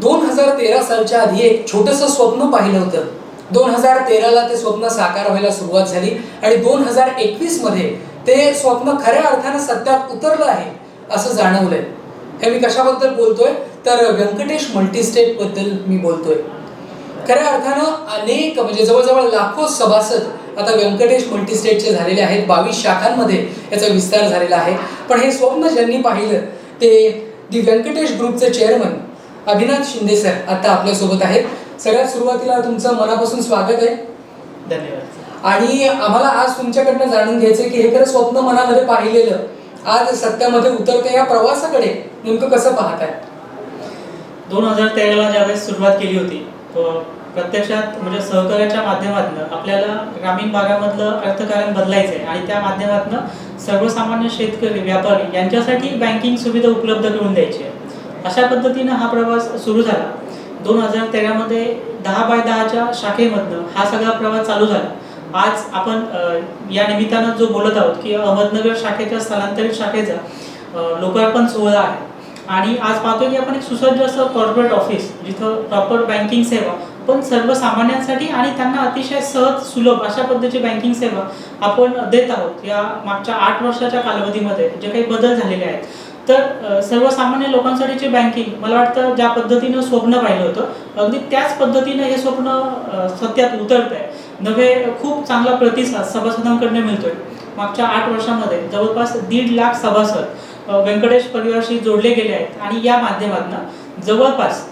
दोन हजार तेरा सालच्या आधी एक छोटंसं स्वप्न पाहिलं होतं. दोन हजार तेराला ते स्वप्न साकार व्हायला सुरुवात झाली आणि दोन हजार एकवीसमध्ये ते स्वप्न खऱ्या अर्थानं सत्यात उतरलं आहे असं जाणवलंय. हे मी कशाबद्दल बोलतोय? तर व्यंकटेश मल्टीस्टेटबद्दल मी बोलतोय. खऱ्या अर्थानं अनेक म्हणजे जवळजवळ लाखो सभासद आता व्यंकटेश मल्टीस्टेटचे झालेले आहेत. बावीस शाखांमध्ये याचा विस्तार झालेला आहे. पण हे स्वप्न ज्यांनी पाहिलं ते दी व्यंकटेश ग्रुपचे चेअरमन अभिनाथ शिंदे सर आता आपल्यासोबत आहेत. सगळ्यात सुरुवातीला तुमचं मनापासून स्वागत आहे. धन्यवाद. आणि आम्हाला आज तुमच्याकडनं जाणून घ्यायचं की हे खरं स्वप्न मनामध्ये पाहिलेलं आज सत्यामध्ये उतरते या प्रवासाकडे नेमकं कसं पाहताय? दोन हजार तेराला ज्यावेळेस सुरुवात केली होती प्रत्यक्षात म्हणजे सहकार्याच्या माध्यमातून आपल्याला ग्रामीण भागामधलं अर्थकारण बदलायचं आहे आणि त्या माध्यमातून सर्वसामान्य शेतकरी व्यापारी यांच्यासाठी बँकिंग सुविधा उपलब्ध करून द्यायची आहे. अशा पद्धतीनं हा प्रवास सुरू झाला. दोन हजार तेरामध्ये दहा बाय दहाच्या शाखेमधनं हा सगळा प्रवास चालू झाला. आज आपण या निमित्तानं जो बोलत आहोत की अहमदनगर शाखेच्या स्थलांतरित शाखेचा लोकार्पण सोहळा आहे. आणि आज पाहतो की आपण एक सुसज्ज असं कॉर्पोरेट ऑफिस जिथं प्रॉपर बँकिंग सेवा पण सर्वसामान्यांसाठी आणि त्यांना अतिशय सहज सुलभ अशा पद्धतीची बँकिंग सेवा आपण देत आहोत. या मागच्या आठ वर्षाच्या कालावधीमध्ये जे काही बदल झालेले आहेत तर सर्वसामान्य लोकांसाठीची बँकिंग मला वाटतं ज्या पद्धतीनं स्वप्न पाहिलं होतं अगदी त्याच पद्धतीनं हे स्वप्न सत्यात उतरत आहे नव्हे खूप चांगला प्रतिसाद सभासदांकडनं मिळतोय. मागच्या आठ वर्षामध्ये जवळपास दीड लाख सभासद व्यंकटेश परिवाराशी जोडले गेले आहेत. आणि या माध्यमातून जवळपास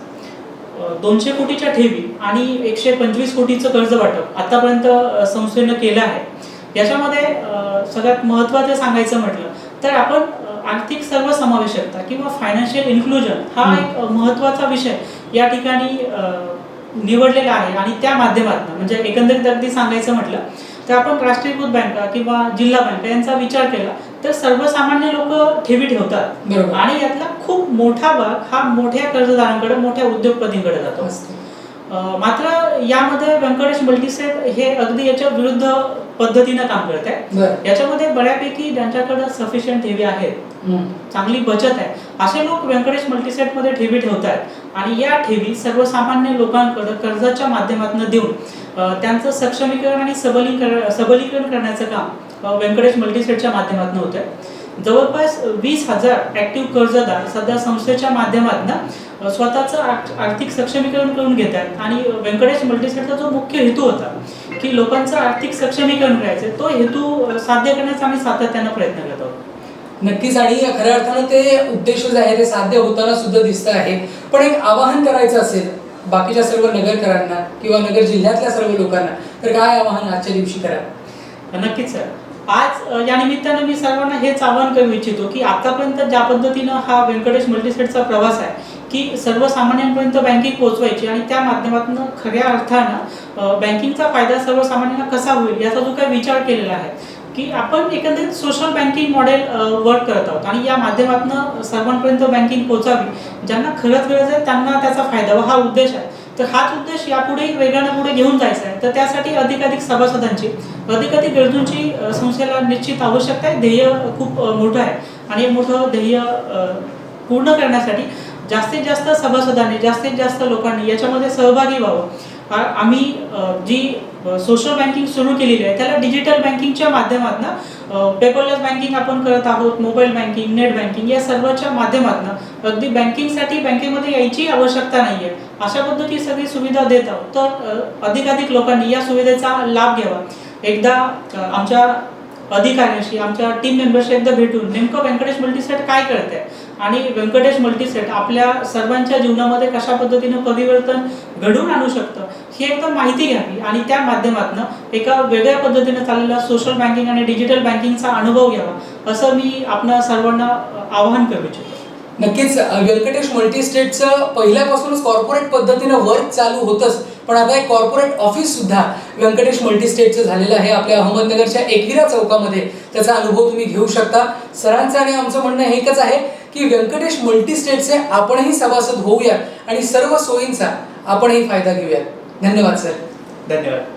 दोनशे कोटीच्या ठेवी आणि एकशे पंचवीस कोटीचं कर्ज वाटप आतापर्यंत संस्थेनं केलं आहे. याच्यामध्ये सगळ्यात महत्त्वाचं सांगायचं म्हटलं तर आपण आर्थिक सर्वसमावेशकता किंवा फायनान्शियल इन्क्लुजन हा. एक महत्त्वाचा विषय या ठिकाणी निवडलेला आहे. आणि त्या माध्यमातून म्हणजे एकंदरीत अगदी सांगायचं म्हटलं तर आपण राष्ट्रीयकृत बँका किंवा जिल्हा बँका यांचा विचार केला तर सर्वसामान्य लोक ठेवी ठेवतात. बरोबर. आणि यातला खूप मोठा भाग हा मोठ्या कर्जदारांकडे मोठ्या उद्योगपतींकडे जातो. मात्र यामध्ये व्यंकटेश मल्टीसेट हे अगदी याच्या विरुद्ध पद्धतीनं काम करत. आहे याच्यामध्ये बऱ्यापैकी ज्यांच्याकडे सफिशियंट ठेवी आहेत हम्म. चांगली बचत आहे असे लोक व्यंकटेश मल्टीसेटमध्ये ठेवी ठेवतात आणि या ठेवी सर्वसामान्य लोकांकडे कर्जाच्या माध्यमातून देऊन त्यांचं सक्षमीकरण आणि सबलीकरण सबलीकरण करण्याचं काम व्यंकटेश मल्टीसेटच्या माध्यमातून होत आहे जवळपास वीस हजार ऍक्टिव्ह कर्जदार सध्या संस्थेच्या माध्यमातून स्वतःचं आर्थ- आर्थिक सक्षमीकरण करून घेत आहेत आणि व्यंकटेश मल्टीसेटचा जो मुख्य हेतू होता की लोकांचं आर्थिक सक्षमीकरण करायचं तो हेतू साध्य करण्याचा आम्ही सातत्यानं प्रयत्न करत आहोत. नक्कीच आणि खऱ्या अर्थानं ते उद्देश जे आहे ते साध्य होताना सुद्धा दिसत आहे. पण एक आवाहन करायचं असेल बाकीच्या सर्व नगरकरांना किंवा नगर जिल्ह्यातल्या सर्व लोकांना तर काय आवाहन आजच्या दिवशी करा? नक्कीच सर. आज या निमित्तानं मी सर्वांना हेच आवाहन करू इच्छितो की आतापर्यंत ज्या पद्धतीनं हा व्यंकटेश मल्टीसेटचा प्रवास आहे की सर्वसामान्यांपर्यंत बँकिंग पोहोचवायची आणि त्या माध्यमातून खऱ्या अर्थानं बँकिंगचा फायदा सर्वसामान्यांना कसा होईल याचा जो काही विचार केलेला आहे की आपण एकंदरीत सोशल बँकिंग मॉडेल वर्क करत आहोत आणि या माध्यमातून सर्वांपर्यंत बँकिंग पोहोचावी ज्यांना खरंच गरज आहे त्यांना त्याचा फायदा व हा उद्देश आहे. तर हाच उद्देश यापुढे वेगानं पुढे घेऊन जायचा आहे. तर त्यासाठी अधिकाधिक सभासदांची अधिकाधिक गरजूंची संस्थेला निश्चित आवश्यकता आहे. ध्येय खूप मोठं आहे. आणि मोठं ध्येय पूर्ण करण्यासाठी जास्तीत जास्त सभासदांनी जास्तीत जास्त लोकांनी याच्यामध्ये सहभागी व्हावं. आम्ही जी सोशल बँकिंग सुरू केलेली आहे त्याला डिजिटल बँकिंगच्या माध्यमातून पेपरलेस बँकिंग आपण करत आहोत मोबाईल बँकिंग नेट बँकिंग या सर्वच्या माध्यमातून अगदी बँकिंगसाठी बँकेमध्ये यायची आवश्यकता नाही आहे अशा पद्धती सगळी सुविधा देत आहोत. तर अधिकाधिक लोकांनी या सुविधेचा लाभ घ्यावा. एकदा आमच्या अधिकाऱ्यांशी आमच्या टीम मेंबरशी एकदा भेटून नेमकं व्यंकटेश मल्टीसेट काय करते आणि व्यंकटेश मल्टीसेट आपल्या सर्वांच्या जीवनामध्ये कशा पद्धतीनं परिवर्तन घडवून आणू शकतं ही एकदम माहिती घ्यावी आणि त्या माध्यमातून एका वेगळ्या पद्धतीनं चाललेला सोशल बँकिंग आणि डिजिटल बँकिंगचा अनुभव घ्यावा असं मी आपल्या सर्वांना आवाहन करू इच्छितो. नक्कीच व्यंकटेश मल्टी स्टेटचं पहिल्यापासूनच कॉर्पोरेट पद्धतीनं वर्क चालू होतंच. पण आता एक कॉर्पोरेट ऑफिस सुद्धा व्यंकटेश मल्टीस्टेटचं झालेलं आहे आपल्या अहमदनगरच्या एकविरा चौकामध्ये. त्याचा अनुभव तुम्ही घेऊ शकता. सरांचं आणि आमचं म्हणणं हे एकच आहे की व्यंकटेश मल्टीस्टेटचे आपणही सभासद होऊयात आणि सर्व सोयींचा आपणही फायदा घेऊयात धन्यवाद सर. धन्यवाद.